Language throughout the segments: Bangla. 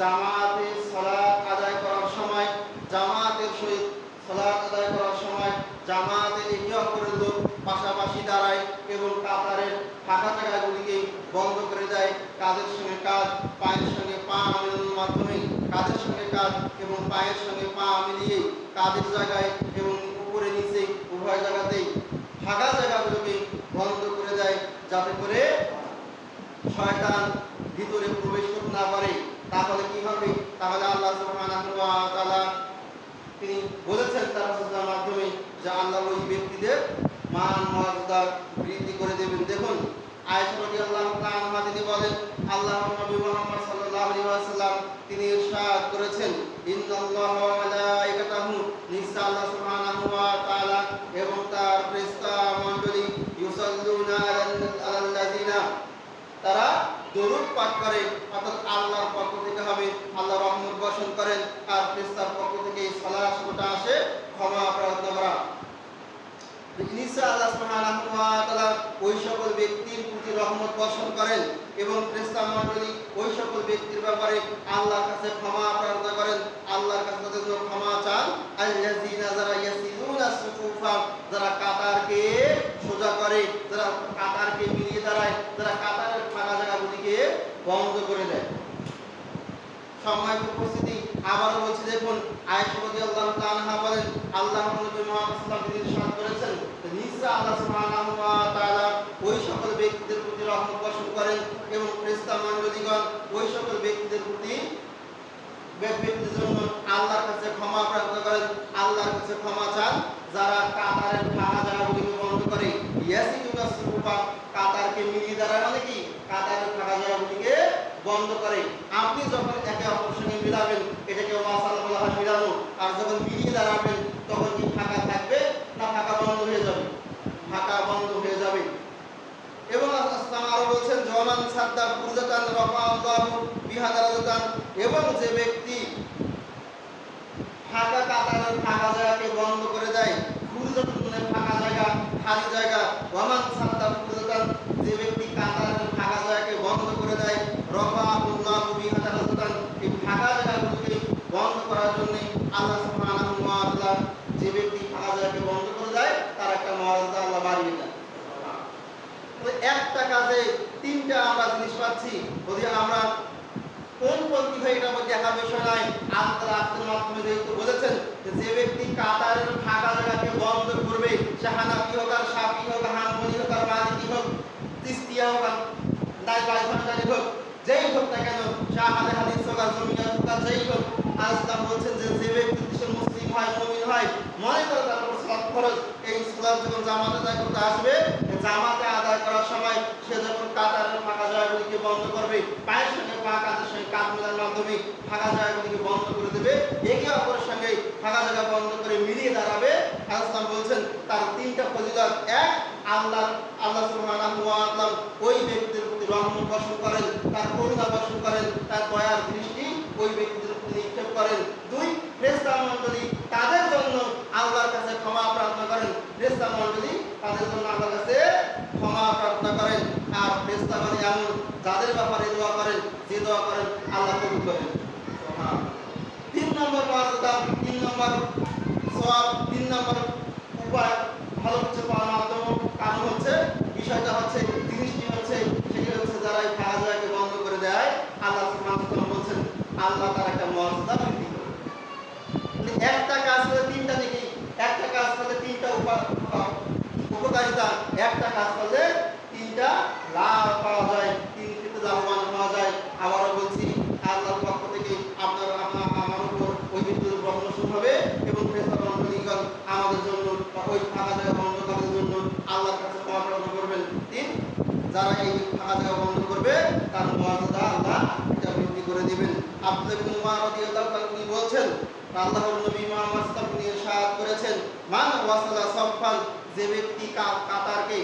জামাতে সলাৎ আদায় করার সময়, জামাতের সহিত সলাৎ আদায় করার সময় জামাতে একে অপরের লোক পাশাপাশি দাঁড়ায় এবং কাতারের ফাঁকা জায়গাগুলিকে বন্ধ করে দেয়। কাদের সঙ্গে কাজ, পায়ের সঙ্গে পা মেলানোর মাধ্যমে কাদের সঙ্গে কাজ এবং পায়ের সঙ্গে পা মিলিয়ে কাদের জায়গায় এবং উপরে নিচে উভয় জায়গাতেই ফাঁকা জায়গাগুলোকে বন্ধ করে দেয়। যাতে করে শয়তান ভিতরে প্রবেশ করতে না পারে। তাহলে কি হবে? তাহলে আল্লাহ তিনি বলেছেন তার মাধ্যমে যে আল্লাহ ওই ব্যক্তিদের মান, মর্যাদা বৃদ্ধি করে দেবেন। দেখুন, আয়েশা তিনি বলেন আল্লাহ নবী মুহাম্মদ তিনি ইরশাদ করেছেন মালাইকাতাহু নিশ্চয় আল্লাহ সুবহানাহু ওয়া তাআলা এবং তার ফেরেশতা মণ্ডলী ইউসাল্লুনা আলাল- আলাল্লাযিনা তারা দরুদ পাঠ করে অর্থাৎ আল্লাহর পক্ষ থেকে হবে আল্লাহ রহমত বর্ষণ করেন, আর ফেরেশতার পক্ষ থেকে এই সালাহ শব্দটা আসে, ক্ষমা প্রার্থনা করা। আল্লাহ সুবহানাহু ওয়া তাআলা ওই সকল ব্যক্তির প্রতি রহমত বর্ষণ করেন এবং ফেরেশতা মণ্ডলী ওই সকল ব্যক্তির ব্যাপারে আল্লাহর কাছে ক্ষমা প্রার্থনা করেন। আল্লাহর কাছে ক্ষমা চান। আল্লাযীনা যারা সুফুফা, যারা কাতারকে সোজা করে, যারা কাতারকে মিলিয়ে দাঁড়ায়, যারা জায়গাগুলিকে বন্ধ করে দেয়। সম্মানিত উপস্থিতি, আবারও বলছি, দেখুন, আয়েশা রাদিয়াল্লাহু তাআলা বলেন, আল্লাহ নবী মুহাম্মদ ওয়াসাল্লাম তিনি ইরশাদ করেছেন। নিশ্চয় আল্লাহ সুবহানাহু ওয়া তাআলা ওই সকল ব্যক্তিদের প্রতি রহমত বর্ষণ করেন এবং ফেরেশতা মণ্ডলীগণ ওই সকল ব্যক্তিদের প্রতি ব্যক্তিদের জন্য আল্লাহর কাছে ক্ষমা প্রার্থনা করেন, আল্লাহর কাছে ক্ষমা চান। যারা কাতারের ফাঁকা জায়গাগুলিকে বন্ধ করে ইয়াসিদুনা সুফা কাতারকে মিলিয়ে দাঁড়ায় মানে কি? কাতারের ফাঁকা জায়গাগুলিকে বন্ধ করে আপনি যখন একে অপরের সঙ্গে মিলাবেন এটাকে মাসালা বলা হয় মিলানো আর যখন মিলিয়ে দাঁড়াবেন, তখন কি ফাঁকা থাকবে না ফাঁকা বন্ধ হয়ে যাবে? ফাঁকা বন্ধ হয়ে যাবে। এবং আরও বলছেন জমান সাদ্দা ফুরজাতান রফা আল্লাহু বিহাদারাজাতান এবং যে ব্যক্তি ফাঁকা কাতারের ফাঁকা জায়গাকে বন্ধ করে দেয় ফুরজাতান মানে ফাঁকা জায়গা, খালি জায়গা, ওয়ামান সাদ্দা ফুরজাতান যে ব্যক্তি কাতারের ফাঁকা জায়গাকে বন্ধ করে দেয় রফা আল্লাহু বিহা দারাজাতান এই ফাঁকা জায়গাগুলোকে বন্ধ করার জন্য আল্লাহ সুবহানাহু ওয়া যে ব্যক্তি ফাঁকা বন্ধ করে দেয়, তার একটা মর্যাদা আল্লাহ বাড়িয়ে তো একটা কাজে তিনটা আমরা জিনিস পাচ্ছি, যদি আমরা কোন পন্থী হয়ে এটা দেখা বিষয় নাই, আল্লাহ আপনার মাধ্যমে যেহেতু বলেছেন যে ব্যক্তি কাতারের ফাঁকা জায়গাকে বন্ধ করবে, সে হানাফি হোক আর সাফি হোক হানবনি হোক আর মালিকি হোক, তিস্তিয়া হোক আর নাই হোক, যেই হোক না কেন, সে আমাদের হাদিস হোক আর জমিয়া হোক আর যেই হোক আর ইসলাম বলছেন যে যে ব্যক্তি দেশের মুসলিম হয় মুমিন হয় মনে করে তার উপর সালাত খরচ এই সালাত যখন আদায় করতে আসবে। জামাতে আদায় করার সময় সে যখন কাতারের ফাঁকা জায়গাগুলিকে বন্ধ করবে, পায়ের সঙ্গে পা কাঁধের সঙ্গে কাঁধ মেলার মাধ্যমে ফাঁকা জায়গাগুলিকে বন্ধ করে দেবে। একে অপরের সঙ্গে ফাঁকা জায়গা বন্ধ করে মিলিয়ে দাঁড়াবে। আর বলছেন, তার তিনটা ফজিলত এক, আল্লাহ আল্লাহ সুবহানাহু ওই ব্যক্তির প্রতি রহমত বর্ষণ করেন, তার করুণা বর্ষণ করেন, তার দয়ার দৃষ্টি ওই ব্যক্তিদের প্রতি নিক্ষেপ করেন দুই ফেরেশতা মণ্ডলী তাদের জন্য আল্লাহর কাছে ক্ষমা প্রার্থনা করেন ফেরেশতা মণ্ডলী মানে বিষয়টা হচ্ছে, জিনিসটি যারা এই বন্ধ করে দেয়, আল্লাহ বলছেন, আল্লাহ তার একটা মর্যাদা বৃদ্ধি করে মানে একটা কাজ করে তিনটা নাকি একটা কাজ করলে তিনটা উপা- উপ- উপকারিতা একটা কাজ করলে তিনটা লাভ পাওয়া যায় তিন থেকে লাভবান হওয়া যায় আবারও বলছি আল্লাহর পক্ষ থেকে আপনার আপনার আমার উপর ওই বিদ্যুৎ গ্রহণশীল হবে এবং ফেরেশতা মণ্ডলীগণ আমাদের জন্য বা ওই ফাঁকা জায়গা বন্ধ করার জন্য আল্লাহর কাছে ক্ষমা প্রার্থনা করবেন তিন। যারা এই ফাঁকা জায়গা বন্ধ করবে, তার মর্যাদা আল্লাহ এটা বৃদ্ধি করে দিবেন। রাদিয়াল্লাহু তাআলা তিনি বলছেন, আল্লাহর নবী মুহাম্মদ আলাইহি করেছেন, মান ওয়াসালা সাফান যে ব্যক্তি কাতারকে,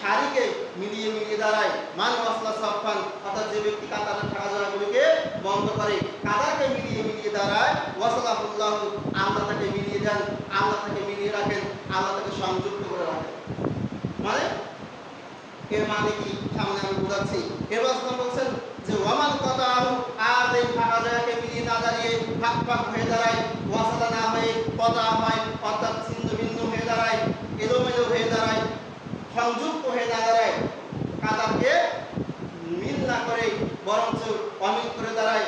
সারিকে মিলিয়ে মিলিয়ে দাঁড়ায়, মান ওয়াসলা সাফান অর্থাৎ যে ব্যক্তি কাতারের থাকা জায়গাগুলিকে বন্ধ করে, কাতারকে মিলিয়ে মিলিয়ে দাঁড়ায়, ওয়াসালাহুল্লাহ আল্লাহ তাকে মিলিয়ে দেন, আল্লাহ তাকে মিলিয়ে রাখেন, আল্লাহ তাকে সংযুক্ত করে রাখেন। মানে যে হয়ে দাঁড়ায় ওয়াসাদা না হয়ে দাঁড়ায়, এলোমেলো হয়ে দাঁড়ায়, সংযুক্ত হয়ে দাঁড়ায়, কাতারকে মিল না করে, বরঞ্চ অমিল করে দাঁড়ায়,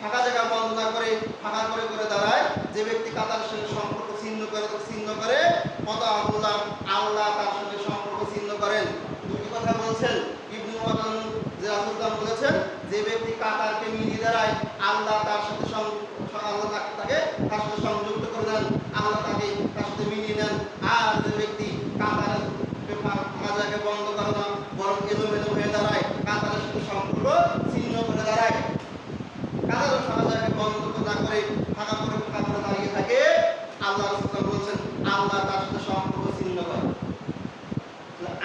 ফাঁকা জায়গা বন্ধ না করে, ফাঁকা করে করে দাঁড়ায়, যে ব্যক্তি কাতার সঙ্গে সম্পর্ক ছিন্ন করে ছিন্ন করে কথা আল্লাহ আল্লাহ তার সাথে সম্পর্ক ছিন্ন করে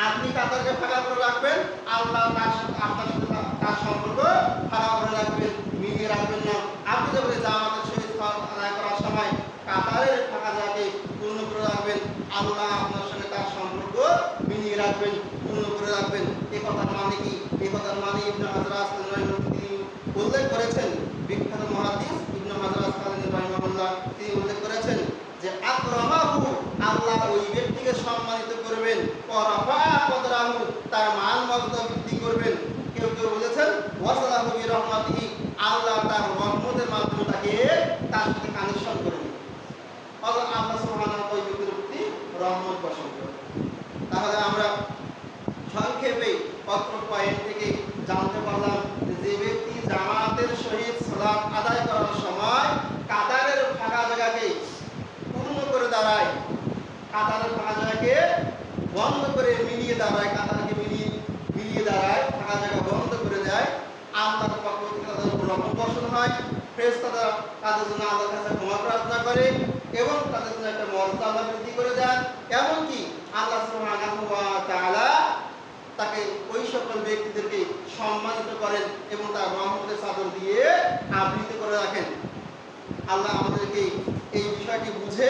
আপনি কাতারকে ফাঁকা করে রাখবেন, আল্লাহ তার সাথে আপনার সাথে তার- সম্পর্ক ফাঁকা করে রাখবেন, মিলিয়ে রাখবেন না। আপনি আদায় করার সময় কাতারের ফাঁকা জায়গাকে পূর্ণ করে রাখবেন। আল্লাহ আপনার সঙ্গে তার সম্পর্ক মিলিয়ে রাখবেন, পূর্ণ করে রাখবেন। এ কথার মানে কি? এ কথার মানে ইবনে তিনি উল্লেখ করেছেন, বিখ্যাত মহাদিস ইবনে হাজরা আসকালানি রাহিমাহুল্লাহ। তিনি উল্লেখ করেছেন যে আকরামাহু আল্লাহ ওই ব্যক্তিকে সম্মানিত করবেন ওয়ারাফা কদরাহু তার মান মর্যাদা বৃদ্ধি করবেন কেউ কেউ বলেছেন ওয়াসালাহু বিরহমাতিহি আল্লাহ তার রহমতের মাধ্যমে তাকে তার সাথে কানেকশন করবেন আল্লাহ সুবহানাহু ব্যক্তির প্রতি রহমত বর্ষণ করবেন তাহলে আমরা সংক্ষেপে পত্র পয়েন্ট থেকে জানতে পারলাম যে যে ব্যক্তি জামাতের সহিত সালাত আদায় করার সময় কাতারের ফাঁকা জায়গাকে পূর্ণ করে দাঁড়ায় কাতারের ফাঁকা জায়গাকে বন্ধ করে মিলিয়ে দাঁড়ায় কাতারকে মিলিয়ে মিলিয়ে দাঁড়ায় ফাঁকা জায়গা বন্ধ করে দেয় আল্লাহর পক্ষ থেকে তাদের উপর হয়। ফেরেশতারা তাদের জন্য আল্লাহর কাছে ক্ষমা প্রার্থনা করে এবং তাদের জন্য একটা মর্যাদা আল্লাহ বৃদ্ধি করে দেন। এমনকি আল্লাহ তাআলা তাকে ওই সকল ব্যক্তিদেরকে সম্মানিত করেন এবং তার রহমতের চাদর দিয়ে আবৃত করে রাখেন। আল্লাহ আমাদেরকে এই বিষয়টি বুঝে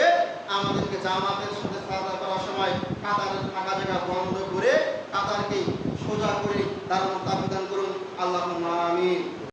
আমাদেরকে জামাতের সাথে সাদা করার সময় কাতারের ফাঁকা জায়গা বন্ধ করে কাতারকে সোজা করে দাঁড়ানোর দাবিদান করুন। আল্লাহ আমিন।